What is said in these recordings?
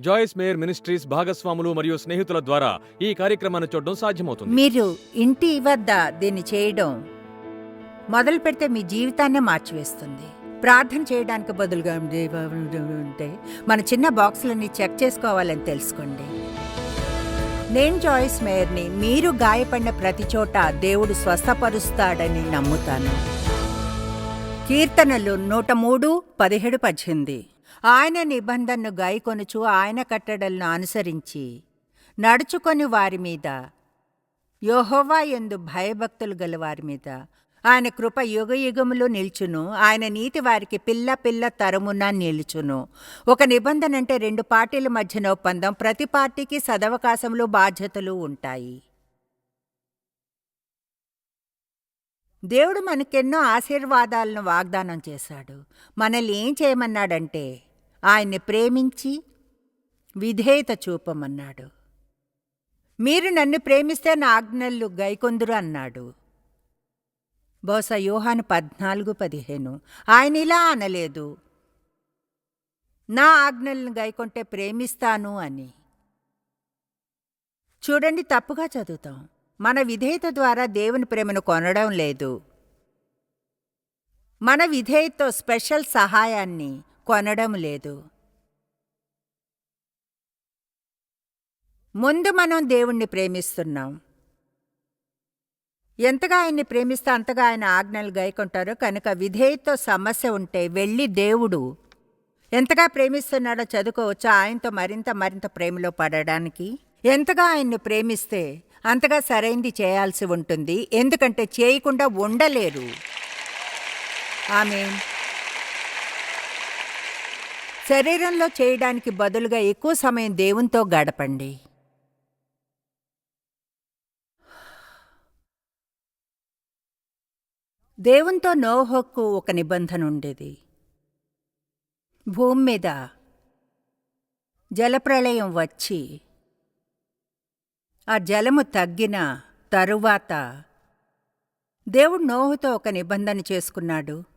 జాయిస్ Meyer ministries భాగస్వాములు మరియు స్నేహితుల ద్వారా ఈ కార్యక్రమాన్ని చూడడం సాధ్యమవుతుంది. మీరు ఇంటి వద్ద దీన్ని చేయడం మొదలు పెడితే మీ జీవితాన్నే మార్చివేస్తుంది. ప్రార్థన చేయడానికి బదులుగా ఉంటే మన చిన్న బాక్సులన్నీ చెక్ చేసుకోవాలని తెలుసుకోండి. నేను జాయిస్ మేయర్ని మీరు గాయపడిన ప్రతి చోట దేవుడు స్వస్థపరుస్తాడని నమ్ముతాను. కీర్తనలు నూట మూడు పదిహేడు పద్దెనిమిది. ఆయన నిబంధనను గాయకొనుచు ఆయన కట్టడలను అనుసరించి నడుచుకొని వారి మీద యోహోవా యందు భయభక్తులు గల వారి మీద ఆయన కృప యుగ యుగములు నిల్చును ఆయన నీతి వారికి పిల్ల పిల్ల తరమున నిలుచును. ఒక నిబంధన అంటే రెండు పార్టీల మధ్యన ఒప్పందం ప్రతి పార్టీకి సదవకాశములు బాధ్యతలు ఉంటాయి. దేవుడు మనకెన్నో ఆశీర్వాదాలను వాగ్దానం చేశాడు. మనల్ని ఏం చేయమన్నాడంటే ఆయన్ని ప్రేమించి విధేయత చూపమన్నాడు. మీరు నన్ను ప్రేమిస్తే నా ఆజ్ఞలు గైకొందురు అన్నాడు. బహుశా యోహాను పద్నాలుగు పదిహేను. ఆయన ఇలా అనలేదు. నా ఆజ్ఞలను గైకొంటే ప్రేమిస్తాను అని. చూడండి తప్పుగా చదువుతాం. మన విధేయత ద్వారా దేవుని ప్రేమను కొనడం లేదు. మన విధేయతో స్పెషల్ సహాయాన్ని కొనడం లేదు. ముందు మనం దేవుణ్ణి ప్రేమిస్తున్నాం. ఎంతగా ఆయన్ని ప్రేమిస్తే అంతగా ఆయన ఆజ్ఞలు గైకుంటారు కనుక విధేయతో సమస్య ఉంటే వెళ్ళి దేవుడు ఎంతగా ప్రేమిస్తున్నాడో చదువుకోవచ్చు? ఆయనతో మరింత మరింత ప్రేమలో పడడానికి ఎంతగా ఆయన్ని ప్రేమిస్తే అంతగా సరైంది చేయాల్సి ఉంటుంది. ఎందుకంటే చేయకుండా ఉండలేరు. ఆమె శరీరంలో చేయడానికి బదులుగా ఎక్కువ సమయం దేవునితో గడపండి. దేవునితో నోహొక్కు ఒక నిబంధన ఉండేది. భూమి మీద జలప్రళయం వచ్చి ఆ జలము తగ్గిన తరువాత దేవుడు నోహుతో ఒక నిబంధన చేసుకున్నాడు.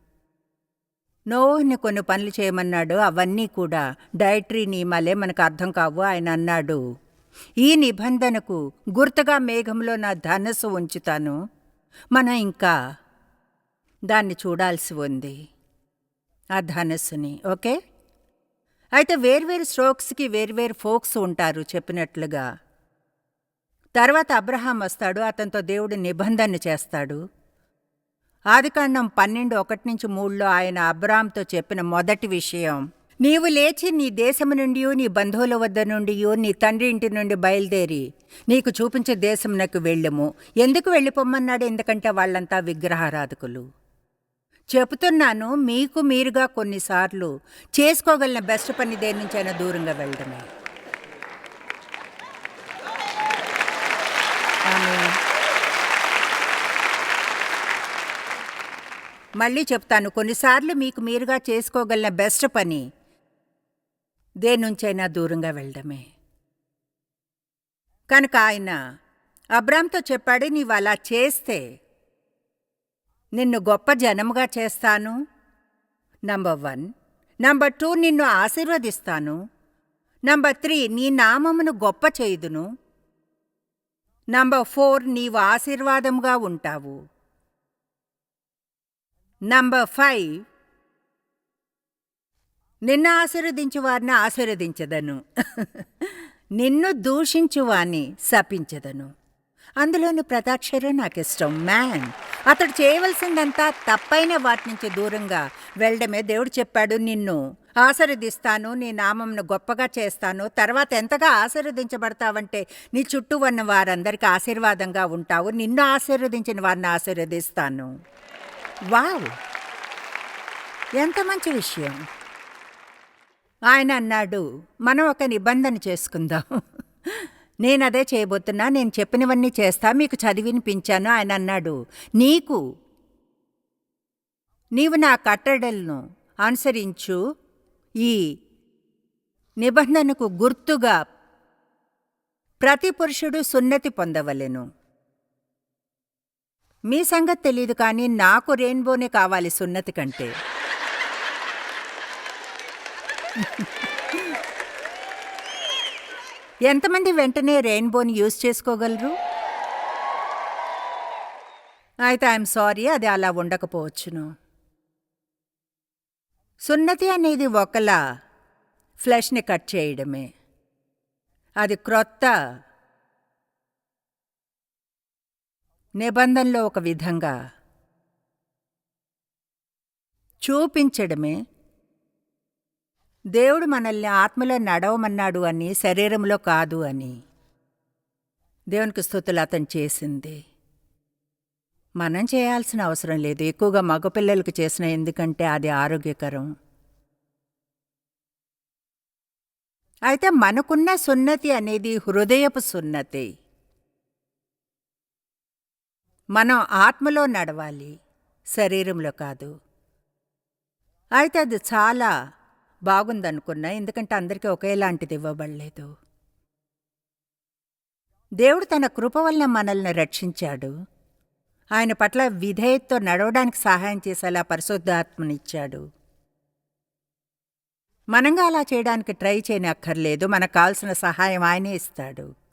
నోహ్ని కొన్ని పనులు చేయమన్నాడు. అవన్నీ కూడా డైటరీ నియమాలే మనకు అర్థం కావు ఆయన అన్నాడు. ఈ నిబంధనకు గుర్తుగా మేఘంలో నా ధనస్సు ఉంచుతాను. మనం ఇంకా దాన్ని చూడాల్సి ఉంది. ఆ ధనస్సుని ఓకే? అయితే వేర్వేరు స్ట్రోక్స్కి వేర్వేరు ఫోక్స్ ఉంటారు చెప్పినట్లుగా. తర్వాత అబ్రహాం వస్తాడు అతనితో దేవుడు నిబంధన చేస్తాడు. ఆదికాండం పన్నెండు ఒకటి నుంచి మూడులో ఆయన అబ్రామ్తో చెప్పిన మొదటి విషయం నీవు లేచి నీ దేశము నుండి నీ బంధువుల వద్ద నుండి నీ తండ్రి ఇంటి నుండి బయలుదేరి. నీకు చూపించే దేశమునకు వెళ్ళము. ఎందుకు వెళ్ళిపోమ్మన్నాడు? ఎందుకంటే వాళ్ళంతా విగ్రహారాధకులు. చెబుతున్నాను మీకు మీరుగా కొన్నిసార్లు చేసుకోగలిగిన బెస్ట్ పని దేని నుంచైనా దూరంగా వెళ్ళడమే. మళ్ళీ చెప్తాను. కొన్నిసార్లు మీకు మీరుగా చేసుకోగలిగిన బెస్ట్ పని దేనుంచైనా దూరంగా వెళ్ళడమే. కనుక ఆయన అబ్రామ్తో చెప్పాడు నీవు అలా చేస్తే నిన్ను గొప్ప జనముగా చేస్తాను. Number one. నంబర్ టూ నిన్ను ఆశీర్వదిస్తాను. నంబర్ త్రీ నీ నామమును గొప్ప చేయుదును. నంబర్ ఫోర్ నీవు ఆశీర్వాదముగా ఉంటావు. నంబర్ ఫైవ్ నిన్ను ఆశీర్వదించువారిని ఆశీర్వదించదను. నిన్ను దూషించు శపించదను. అందులోని ప్రతాక్షరం నాకు ఇష్టం మ్యాన్ అతడు చేయవలసిందంతా తప్పైన వాటి నుంచి దూరంగా వెళ్ళడమే దేవుడు చెప్పాడు. నిన్ను ఆశీర్వదిస్తాను నీ నామంను గొప్పగా చేస్తాను. తర్వాత ఎంతగా ఆశీర్వదించబడతావంటే నీ చుట్టూ ఉన్న వారందరికీ ఆశీర్వాదంగా ఉంటావు. నిన్ను ఆశీర్వదించిన వారిని ఆశీర్వదిస్తాను. వావ్! ఎంత మంచి విషయం. ఆయన అన్నాడు మనం ఒక నిబంధన చేసుకుందాం. నేను అదే చేయబోతున్నా నేను చెప్పినవన్నీ చేస్తా మీకు చదివినిపించాను. ఆయన అన్నాడు నీకు నీవు నా కట్టడలను అనుసరించు ఈ నిబంధనకు గుర్తుగా ప్రతి పురుషుడు సున్నతి పొందవలెను. మీ సంగతి తెలియదు కానీ నాకు రెయిన్బోనే కావాలి సున్నతి కంటే. ఎంతమంది వెంటనే రెయిన్బోని యూజ్ చేసుకోగలరు? అయితే ఐఎమ్ సారీ అది అలా ఉండకపోవచ్చును. సున్నతి అనేది ఒకలా ఫ్లెష్ని కట్ చేయడమే. అది క్రొత్త నిబంధనలో ఒక విధంగా చూపించడమే దేవుడు మనల్ని ఆత్మలో నడవమన్నాడు అని శరీరంలో కాదు అని దేవునికి స్థుతులు అతను చేసింది. మనం చేయాల్సిన అవసరం లేదు. ఎక్కువగా మగపిల్లలకు చేసిన ఎందుకంటే అది ఆరోగ్యకరం. అయితే మనకున్న సున్నతి అనేది హృదయపు సున్నతి. మనం ఆత్మలో నడవాలి శరీరంలో కాదు. అయితే అది చాలా బాగుందనుకున్నా ఎందుకంటే అందరికీ ఒకేలాంటిది ఇవ్వబడలేదు. దేవుడు తన కృప వలన మనల్ని రక్షించాడు. ఆయన పట్ల విధేయతతో నడవడానికి సహాయం చేసేలా పరిశుద్ధాత్మనిచ్చాడు. మనంగా అలా చేయడానికి ట్రై చేయనక్కర్లేదు మనకు కావాల్సిన సహాయం ఆయనే ఇస్తాడు.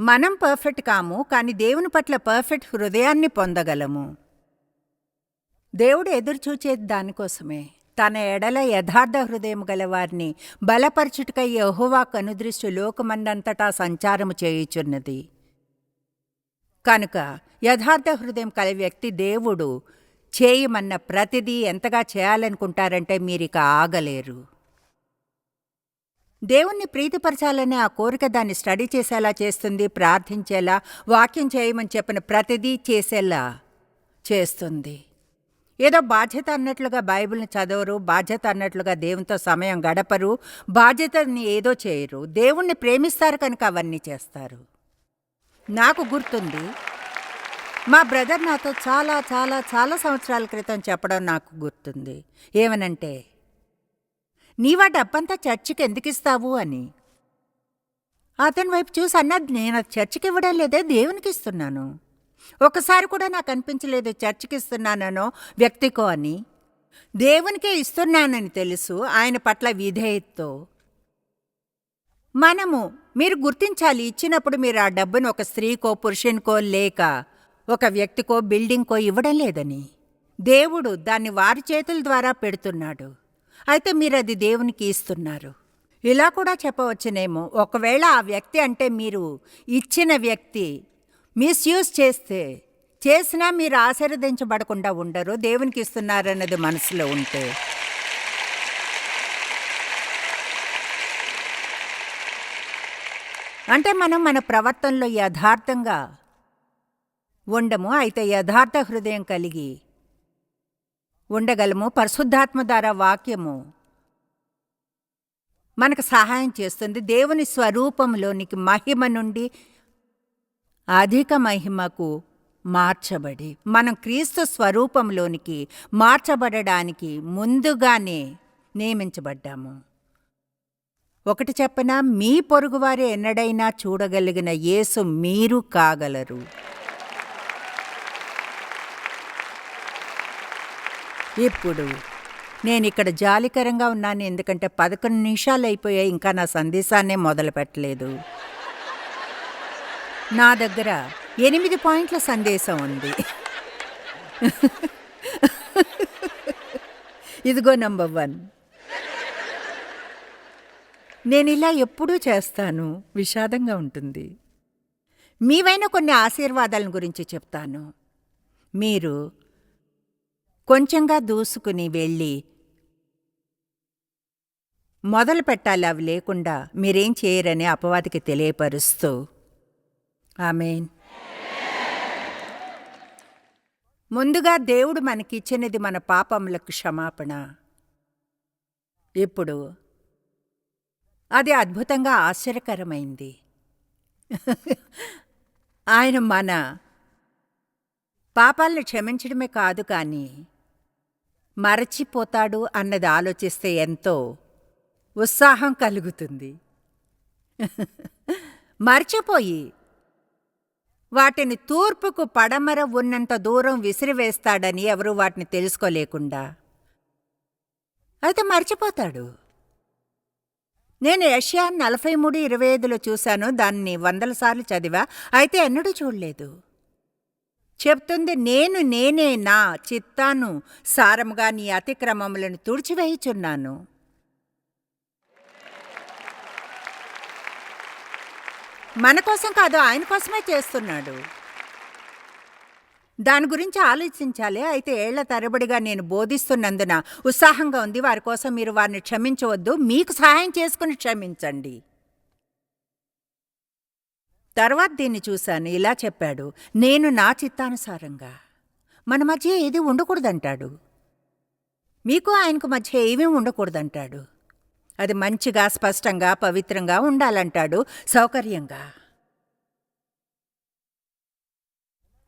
మనం పర్ఫెక్ట్ కాము కానీ దేవుని పట్ల పర్ఫెక్ట్ హృదయాన్ని పొందగలము. దేవుడు ఎదురుచూచేది దానికోసమే. తన ఎడల యథార్థ హృదయం గలవారిని బలపరచుటకై యహోవా కనుదృష్టి లోకమందంతటా సంచారము చేయుచున్నది. కనుక యథార్థ హృదయం కల వ్యక్తి దేవుడు చేయమన్న ప్రతిదీ ఎంతగా చేయాలనుకుంటారంటే మీరిక ఆగలేరు. దేవుణ్ణి ప్రీతిపరచాలనే ఆ కోరిక దాన్ని స్టడీ చేసేలా చేస్తుంది ప్రార్థించేలా వాక్యం చేయమని చెప్పిన ప్రతిదీ చేసేలా చేస్తుంది. ఏదో బాధ్యత అన్నట్లుగా బైబిల్ని చదవరు బాధ్యత అన్నట్లుగా దేవునితో సమయం గడపరు బాధ్యతని ఏదో చేయరు. దేవుణ్ణి ప్రేమిస్తారు కనుక అవన్నీ చేస్తారు. నాకు గుర్తుంది మా బ్రదర్ నాతో చాలా చాలా చాలా సంవత్సరాల క్రితం చెప్పడం నాకు గుర్తుంది. ఏమనంటే నీవా డబ్బంతా చర్చికి ఎందుకు ఇస్తావు అని. అతని వైపు చూసి అన్నది నేను చర్చికి ఇవ్వడం లేదే దేవునికి ఇస్తున్నాను. ఒకసారి కూడా నాకు అనిపించలేదు చర్చికి ఇస్తున్నానో వ్యక్తికో అని. దేవునికే ఇస్తున్నానని తెలుసు ఆయన పట్ల విధేయతతో. మనము మీరు గుర్తించాలి ఇచ్చినప్పుడు మీరు ఆ డబ్బును ఒక స్త్రీకో పురుషునికో లేక ఒక వ్యక్తికో బిల్డింగ్కో ఇవ్వడం లేదని. దేవుడు దాన్ని వారి చేతుల ద్వారా పెడుతున్నాడు. అయితే మీరు అది దేవునికి ఇస్తున్నారు. ఇలా కూడా చెప్పవచ్చునేమో. ఒకవేళ ఆ వ్యక్తి అంటే మీరు ఇచ్చిన వ్యక్తి మిస్యూజ్ చేస్తే చేసినా మీరు ఆశీర్వదించబడకుండా ఉండరు. దేవునికి ఇస్తున్నారన్నది మనసులో ఉంటే. అంటే మనం మన ప్రవర్తనలో యథార్థంగా ఉండము. అయితే యథార్థ హృదయం కలిగి ఉండగలము. పరిశుద్ధాత్మ ద్వారా వాక్యము మనకు సహాయం చేస్తుంది. దేవుని స్వరూపంలోనికి మహిమ నుండి అధిక మహిమకు మార్చబడి మనం క్రీస్తు స్వరూపంలోనికి మార్చబడడానికి ముందుగానే నియమించబడ్డాము. ఒకటి చెప్పనా? మీ పొరుగువారే ఎన్నడైనా చూడగలిగిన యేసు మీరు కాగలరు. ఇప్పుడు నేను ఇక్కడ జాలికరంగా ఉన్నాను ఎందుకంటే పదకొండు నిమిషాలు అయిపోయాయి ఇంకా నా సందేశాన్నే మొదలుపెట్టలేదు నా దగ్గర ఎనిమిది పాయింట్ల సందేశం ఉంది. ఇదిగో నంబర్ వన్. నేను ఇలా ఎప్పుడూ చేస్తాను. విషాదంగా ఉంటుంది. మీవైన కొన్ని ఆశీర్వాదాల గురించి చెప్తాను. మీరు కొంచెంగా దూసుకుని వెళ్ళి మొదలు పెట్టాలి అవి లేకుండా మీరేం చేయరని అపవాదికి తెలియపరుస్తూ ఆమెన్. ముందుగా దేవుడు మనకిచ్చినది మన పాపములకు క్షమాపణ. ఇప్పుడు అది అద్భుతంగా ఆశ్చర్యకరమైంది. ఆయన మన పాపాలను క్షమించడమే కాదు కానీ మరచిపోతాడు అన్నది ఆలోచిస్తే ఎంతో ఉత్సాహం కలుగుతుంది. మర్చిపోయి వాటిని తూర్పుకు పడమర ఉన్నంత దూరం విసిరివేస్తాడని ఎవరూ వాటిని తెలుసుకోలేకుండా. అయితే మర్చిపోతాడు. నేను యష్యా నలభై మూడు ఇరవై ఐదులో చూశాను దాన్ని వందల సార్లు చదివా అయితే ఎన్నడూ చూడలేదు. చెప్తుంది నేను నేనే నా చిత్తాను సారముగా నీ అతిక్రమములను తుడిచివేయుచున్నాను. మన కోసం కాదు ఆయన కోసమే చేస్తున్నాడు. దాని గురించి ఆలోచించాలి. అయితే ఏళ్ళ తరబడిగా నేను బోధిస్తున్నందున ఉత్సాహంగా ఉంది. వారి కోసం మీరు వారిని క్షమించవద్దు. మీకు సహాయం చేసుకుని క్షమించండి. తర్వాత దీన్ని చూశాను. ఇలా చెప్పాడు నేను నా చిత్తానుసారంగా మన మధ్య ఏది ఉండకూడదంటాడు? మీకు ఆయనకు మధ్య ఏమీ ఉండకూడదంటాడు? అది మంచిగా స్పష్టంగా పవిత్రంగా ఉండాలంటాడు సౌకర్యంగా?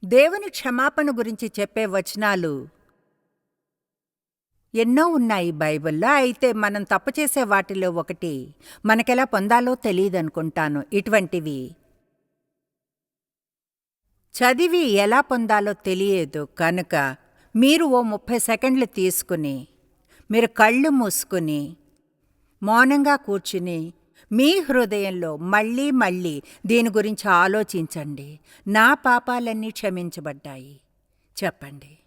దేవుని క్షమాపణ గురించి చెప్పే వచనాలు ఎన్నో ఉన్నాయి బైబిల్లో. అయితే మనం తప్పు చేసే వాటిలో ఒకటి మనకెలా పొందాలో తెలియదనుకుంటాను. ఇటువంటివి చదివి ఎలా పొందాలో తెలియదు కనుక మీరు ఓ ముప్పై సెకండ్లు తీసుకుని మీరు కళ్ళు మూసుకుని మౌనంగా కూర్చుని మీ హృదయంలో మళ్ళీ మళ్ళీ దీని గురించి ఆలోచించండి. నా పాపాలన్నీ క్షమించబడ్డాయి. చెప్పండి.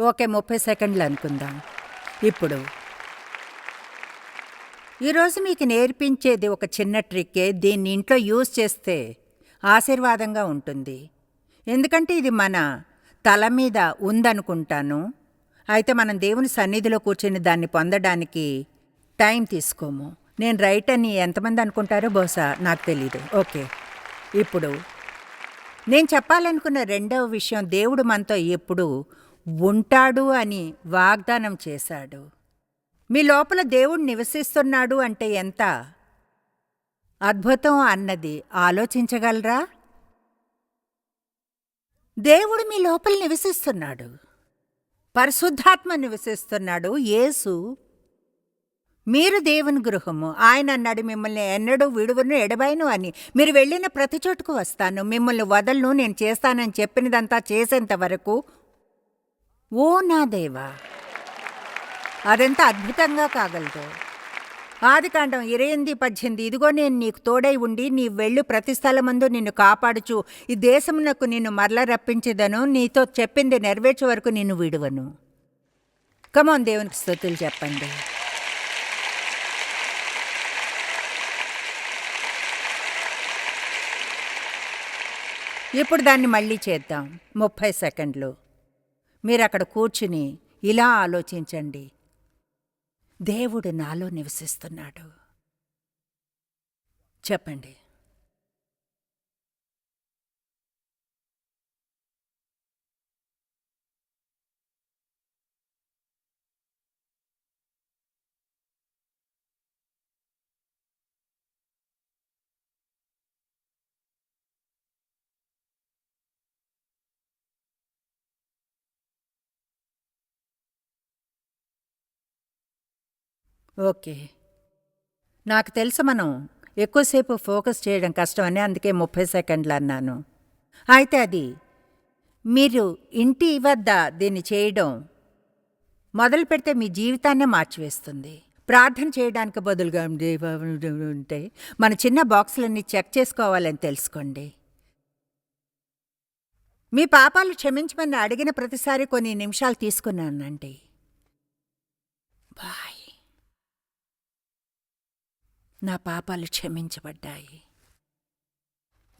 ఓకే ముప్పై సెకండ్లు అనుకుందాం. ఇప్పుడు. ఈరోజు మీకు నేర్పించేది ఒక చిన్న ట్రిక్కే దీన్ని ఇంట్లో యూజ్ చేస్తే ఆశీర్వాదంగా ఉంటుంది. ఎందుకంటే ఇది మన తల మీద ఉందనుకుంటాను. అయితే మనం దేవుని సన్నిధిలో కూర్చొని దాన్ని పొందడానికి టైం తీసుకోము. నేను రైట్ అని ఎంతమంది అనుకుంటారో బహుశా నాకు తెలీదు. ఓకే. ఇప్పుడు. నేను చెప్పాలనుకున్న రెండవ విషయం దేవుడు మనతో ఎప్పుడు ఉంటాడు అని వాగ్దానం చేశాడు. మీ లోపల దేవుడు నివసిస్తున్నాడు అంటే ఎంత? అద్భుతం అన్నది ఆలోచించగలరా? దేవుడు మీ లోపల నివసిస్తున్నాడు. పరిశుద్ధాత్మ నివసిస్తున్నాడు. యేసు మీరు దేవుని గృహము. ఆయన అన్నాడు మిమ్మల్ని ఎన్నడూ విడువను ఎడబైను అని. మీరు వెళ్ళిన ప్రతి చోటుకు వస్తాను. మిమ్మల్ని వదలను నేను చేస్తానని చెప్పినదంతా చేసేంత వరకు ఓ నా దేవా! అదెంత అద్భుతంగా కాగలదు! ఆదికాండం ఇరవై పద్దెనిమిది. ఇదిగో నేను నీకు తోడై ఉండి నీ వెళ్ళు ప్రతి స్థలమందు నిన్ను కాపాడుచు. ఈ దేశమునకు నిన్ను మరల రప్పించేదను. నీతో చెప్పింది నెరవేర్చే వరకు నిన్ను విడువను. కమోన్ దేవునికి స్థుతులు చెప్పండి. ఇప్పుడు దాన్ని మళ్ళీ చేద్దాం. ముప్పై సెకండ్లు. మీరు అక్కడ కూర్చుని ఇలా ఆలోచించండి. దేవుడు నాలో నివసిస్తున్నాడు. చెప్పండి. ఓకే. నాకు తెలుసు మనం ఎక్కువసేపు ఫోకస్ చేయడం కష్టమని అందుకే ముప్పై సెకండ్లు అన్నాను. అయితే అది మీరు ఇంటి వద్ద దీన్ని చేయడం మొదలు పెడితే మీ జీవితాన్నే మార్చివేస్తుంది. ప్రార్థన చేయడానికి బదులుగా ఉంటే మన చిన్న బాక్సులన్నీ చెక్ చేసుకోవాలని తెలుసుకోండి. మీ పాపాలు క్షమించమని అడిగిన ప్రతిసారి కొన్ని నిమిషాలు తీసుకున్నానండి. బాయ్. నా పాపాలు క్షమించబడ్డాయి.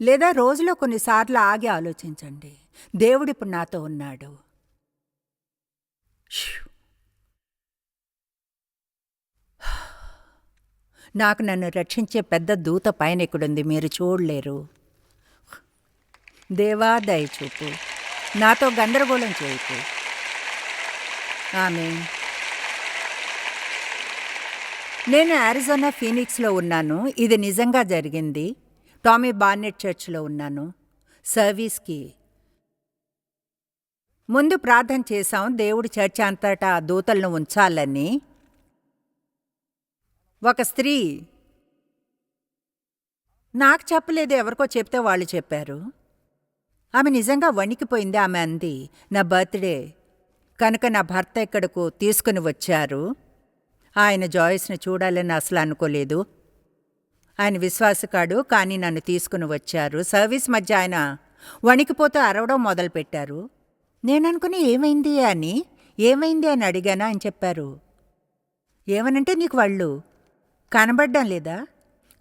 లేదా రోజులో కొన్నిసార్లు ఆగి ఆలోచించండి. దేవుడిప్పుడు నాతో ఉన్నాడు. నాకు నన్ను రక్షించే పెద్ద దూత పైన ఇక్కడుంది మీరు చూడలేరు. దేవా దయచూపు నాతో గందరగోళం చేయకు. ఆమె నేను అరిజోనా ఫీనిక్స్లో ఉన్నాను. ఇది నిజంగా జరిగింది. టామీ బార్నెట్ చర్చ్లో ఉన్నాను. సర్వీస్కి ముందు ప్రార్థన చేశాం. దేవుడు చర్చ్ అంతటా దూతలను ఉంచాలని. ఒక స్త్రీ. నాకు చెప్పలేదు ఎవరికో చెప్తే వాళ్ళు చెప్పారు. ఆమె నిజంగా వణికిపోయింది ఆమె అంది. నా బర్త్డే. కనుక నా భర్త ఇక్కడకు తీసుకుని వచ్చారు. ఆయన జాయిస్ని చూడాలని అసలు అనుకోలేదు. ఆయన విశ్వాసకాడు కానీ నన్ను తీసుకుని వచ్చారు. సర్వీస్ మధ్య ఆయన వణికిపోతూ అరవడం మొదలుపెట్టారు. నేను అనుకుని ఏమైంది అని ఏమైంది అని అడిగానా అని చెప్పారు. ఏమనంటే నీకు వాళ్ళు కనబడ్డం లేదా?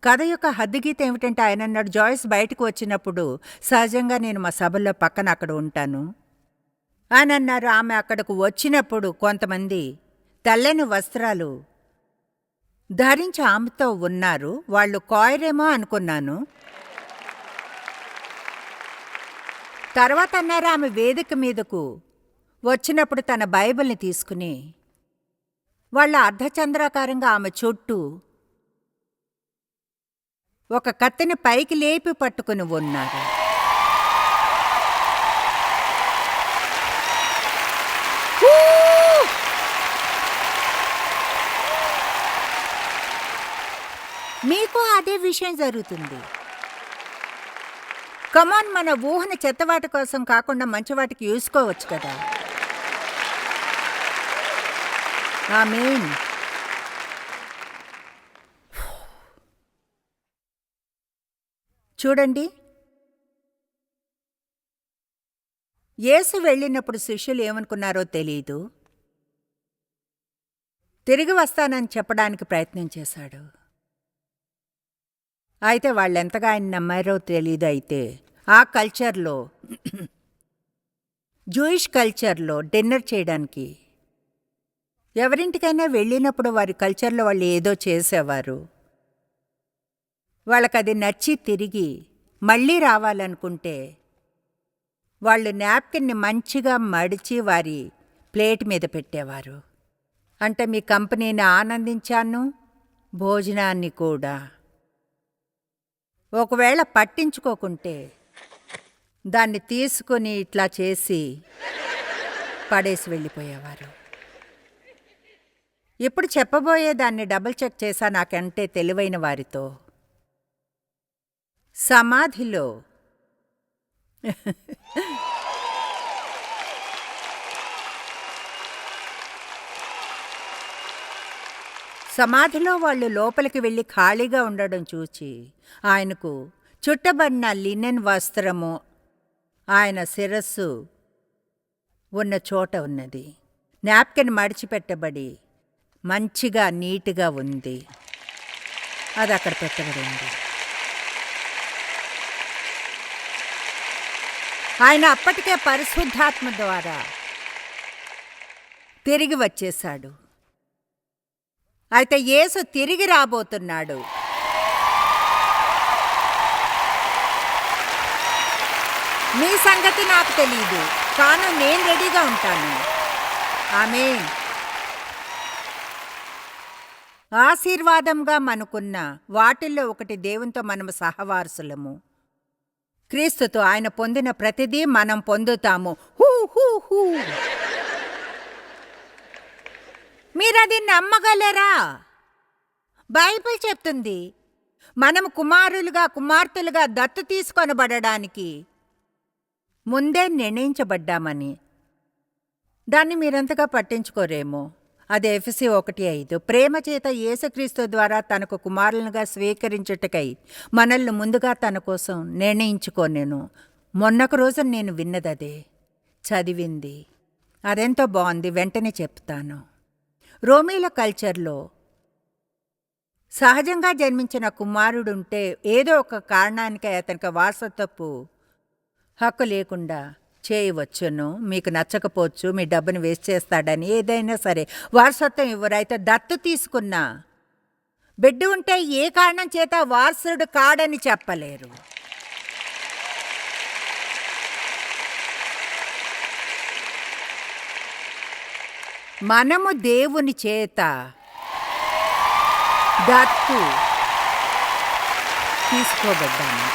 కథ యొక్క హద్దుగీత ఏమిటంటే ఆయన అన్నాడు జాయిస్ బయటకు వచ్చినప్పుడు సహజంగా నేను మా సభల్లో పక్కన అక్కడ ఉంటాను. అని అన్నారు ఆమె అక్కడకు వచ్చినప్పుడు కొంతమంది తెల్లని వస్త్రాలు. ధరించి ఆమెతో ఉన్నారు. వాళ్ళు కాయరేమో అనుకున్నాను. తర్వాత అన్నారు ఆమె వేదిక మీదకు. వచ్చినప్పుడు తన బైబిల్ని తీసుకుని వాళ్ళ అర్ధచంద్రాకారంగా ఆమె చుట్టూ ఒక కత్తిని పైకి లేపి పట్టుకుని ఉన్నారు హూ! మీకు అదే విషయం జరుగుతుంది. కమాన్ మన ఊహన చెత్తవాటి కోసం కాకుండా మంచి వాటికి చూసుకోవచ్చు కదా మెయిన్ చూడండి. యేసు వెళ్ళినప్పుడు శిష్యులు ఏమనుకున్నారో తెలియదు తిరిగి వస్తానని చెప్పడానికి ప్రయత్నం చేశాడు. అయితే వాళ్ళెంతగా ఆయన నమ్మారో తెలీదు అయితే ఆ కల్చర్లో జూయిష్ కల్చర్లో డిన్నర్ చేయడానికి ఎవరింటికైనా వెళ్ళినప్పుడు వారి కల్చర్లో వాళ్ళు ఏదో చేసేవారు. వాళ్ళకది నచ్చి తిరిగి మళ్ళీ రావాలనుకుంటే వాళ్ళు నాప్కిన్ని మంచిగా మడిచి వారి ప్లేట్ మీద పెట్టేవారు. అంటే మీ కంపెనీని ఆనందించాను భోజనాన్ని కూడా. ఒకవేళ పట్టించుకోకుంటే దాన్ని తీసుకొని ఇట్లా చేసి పడేసి వెళ్ళిపోయేవారు. ఇప్పుడు చెప్పబోయే దాన్ని డబుల్ చెక్ చేశా నాకంటే తెలివైన వారితో. సమాధిలో సమాధిలో వాళ్ళు లోపలికి వెళ్ళి ఖాళీగా ఉండడం చూచి ఆయనకు చుట్టబడిన లినెన్ వస్త్రము ఆయన శిరస్సు ఉన్న చోట ఉన్నది. నాప్కిన్ మడిచిపెట్టబడి మంచిగా నీట్గా ఉంది. అది అక్కడ పెట్టబడి ఉంది. ఆయన అప్పటికే పరిశుద్ధాత్మ ద్వారా తిరిగి వచ్చేశాడు. అయితే యేసు తిరిగి రాబోతున్నాడు. మీ సంగతి నాకు తెలియదు కాను నేను రెడీగా ఉంటాను. ఆమె ఆశీర్వాదంగా మనకున్న వాటిల్లో ఒకటి దేవునితో మనము సహవారసులము. క్రీస్తుతో ఆయన పొందిన ప్రతిదీ మనం పొందుతాము. హూ హూ హూ. మీరది నమ్మగలరా? బైబిల్ చెప్తుంది మనం కుమారులుగా కుమార్తెలుగా దత్తు తీసుకొనబడడానికి ముందే నిర్ణయించబడ్డామని. దాన్ని మీరంతగా పట్టించుకోరేమో? అది ఎఫ్సి ఒకటి ఐదు. ప్రేమ చేత యేసుక్రీస్తు ద్వారా తనకు కుమారులుగా స్వీకరించుటకై మనల్ని ముందుగా తన కోసం నిర్ణయించుకోనేను మొన్నొక రోజు నేను విన్నదదే. చదివింది. అదెంతో బాగుంది. వెంటనే చెప్తాను. రోమీల కల్చర్లో సహజంగా జన్మించిన కుమారుడుంటే ఏదో ఒక కారణానికై అతనికి వారసత్వపు హక్కు లేకుండా చేయవచ్చును. మీకు నచ్చకపోవచ్చు మీ డబ్బును వేస్ట్ చేస్తాడని ఏదైనా సరే. వారసత్వం ఇవ్వరు అయితే దత్తు తీసుకున్నా బిడ్డ ఉంటే ఏ కారణం చేత వారసుడు కాడని చెప్పలేరు. మనము దేవుని చేత దత్తు తీసుకోబడ్డాము.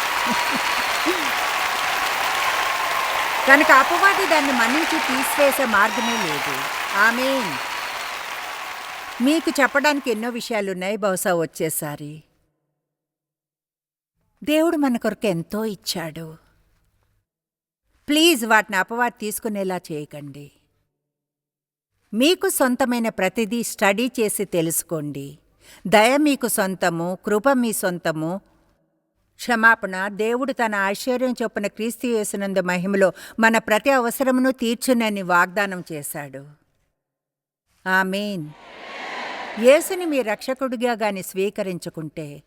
కనుక అపవాది దాన్ని మన్నించి తీసివేసే మార్గమే లేదు. ఆమె మీకు చెప్పడానికి ఎన్నో విషయాలు ఉన్నాయి. బహుశా వచ్చేసారి. దేవుడు మన కొరకు ఎంతో ఇచ్చాడు. ప్లీజ్ వాటిని అపవాది తీసుకునేలా చేయకండి. మీకు సొంతమైన ప్రతిదీ స్టడీ చేసి తెలుసుకోండి. దయ మీకు సొంతము కృప మీ సొంతము. క్షమాపణ దేవుడు తన ఆశ్చర్యం చొప్పున క్రీస్తు యేసునందు మహిమలో మన ప్రతి అవసరమును తీర్చునని వాగ్దానం చేశాడు. ఆమేన్. యేసుని మీ రక్షకుడిగా గాని స్వీకరించుకుంటే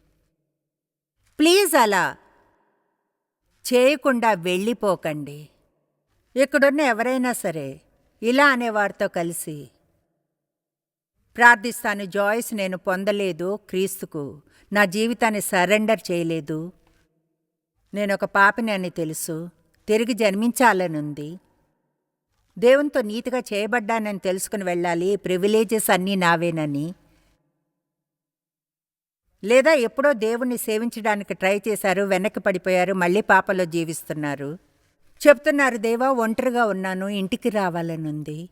ప్లీజ్ అలా చేయకుండా వెళ్ళిపోకండి. ఇక్కడున్న ఎవరైనా సరే ఇలా అనేవారితో కలిసి ప్రార్థిస్తాను జాయిస్ నేను పొందలేదు క్రీస్తుకు. నా జీవితాన్ని సరెండర్ చేయలేదు. నేను ఒక పాపిని అని తెలుసు. తిరిగి జన్మించాలనుంది. దేవునితో నీతిగా చేయబడ్డానని తెలుసుకుని వెళ్ళాలి. ప్రివిలేజెస్ అన్నీ నావేనని. లేదా ఎప్పుడో దేవుణ్ణి సేవించడానికి ట్రై చేశారు వెనక్కి పడిపోయారు మళ్ళీ పాపలో జీవిస్తున్నారు. చెప్తున్నారు దేవా ఒంటరిగా ఉన్నాను ఇంటికి రావాలనుంది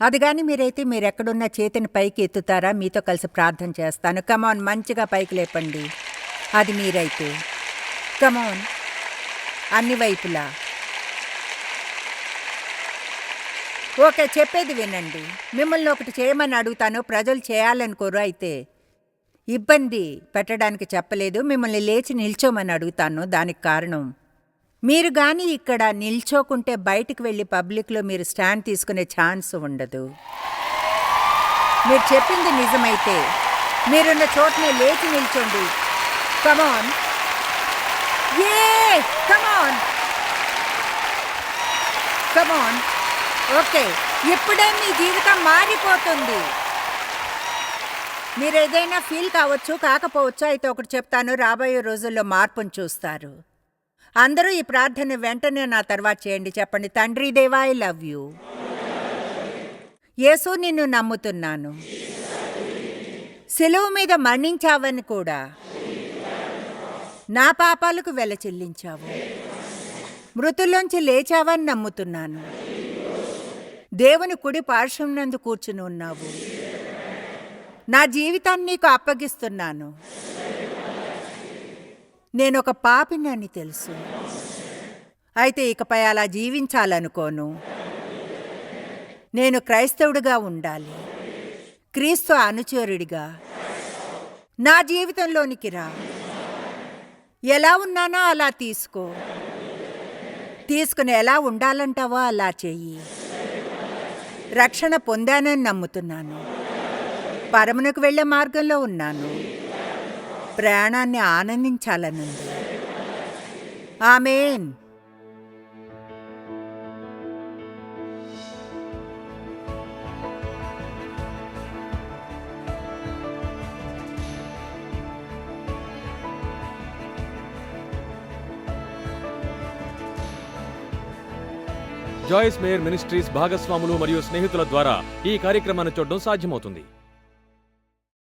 అది కానీ మీరైతే మీరెక్కడున్న చేతిని పైకి ఎత్తుతారా? మీతో కలిసి ప్రార్థన చేస్తాను. కమాన్ మంచిగా పైకి లేపండి. అది మీరైతే. కమాన్ అన్ని వైపులా. ఓకే చెప్పేది వినండి. మిమ్మల్ని ఒకటి చేయమని అడుగుతాను. ప్రజలు చేయాలనుకోరు అయితే ఇబ్బంది పెట్టడానికి చెప్పలేదు. మిమ్మల్ని లేచి నిల్చోమని అడుగుతాను. దానికి కారణం మీరు కానీ ఇక్కడ నిల్చోకుంటే బయటికి వెళ్ళి పబ్లిక్లో మీరు స్టాండ్ తీసుకునే ఛాన్స్ ఉండదు. మీరు చెప్పింది నిజమైతే మీరున్న చోటనే లేచి నిల్చోండి. Come on A come on come on okay ఇప్పుడే మీ జీవితం మారిపోతుంది. మీరు ఏదైనా ఫీల్ కావచ్చు కాకపోవచ్చు అయితే ఒకటి చెప్తాను రాబోయే రోజుల్లో మార్పును చూస్తారు. అందరూ ఈ ప్రార్థన వెంటనే నా తర్వాత చేయండి. చెప్పండి తండ్రి దేవా ఐ లవ్ యూ యేసు నిన్ను నమ్ముతున్నాను. సెలవు మీద మరణించావని కూడా నా పాపాలకు వెల చెల్లించావు. మృతుల్లోంచి లేచావని నమ్ముతున్నాను. దేవుని కుడి పార్శ్వనందు కూర్చుని ఉన్నావు. నా జీవితాన్ని నీకు అప్పగిస్తున్నాను. నేను ఒక పాపిని అని తెలుసు. అయితే ఇకపై అలా జీవించాలనుకోను. నేను క్రైస్తవుడిగా ఉండాలి. క్రీస్తు అనుచరుడిగా. నా జీవితంలోనికి రా. ఎలా ఉన్నానో అలా తీసుకో. తీసుకుని ఎలా ఉండాలంటావో అలా చెయ్యి. రక్షణ పొందానని నమ్ముతున్నాను. పరమునకు వెళ్ళే మార్గంలో ఉన్నాను. ప్రయాణాన్ని ఆనందించాలనుంది. ఆమెన్. జాయిస్ మేయర్ మినిస్ట్రీస్ భాగస్వాములు మరియు స్నేహితుల ద్వారా ఈ కార్యక్రమాన్ని చూడడం సాధ్యమవుతుంది.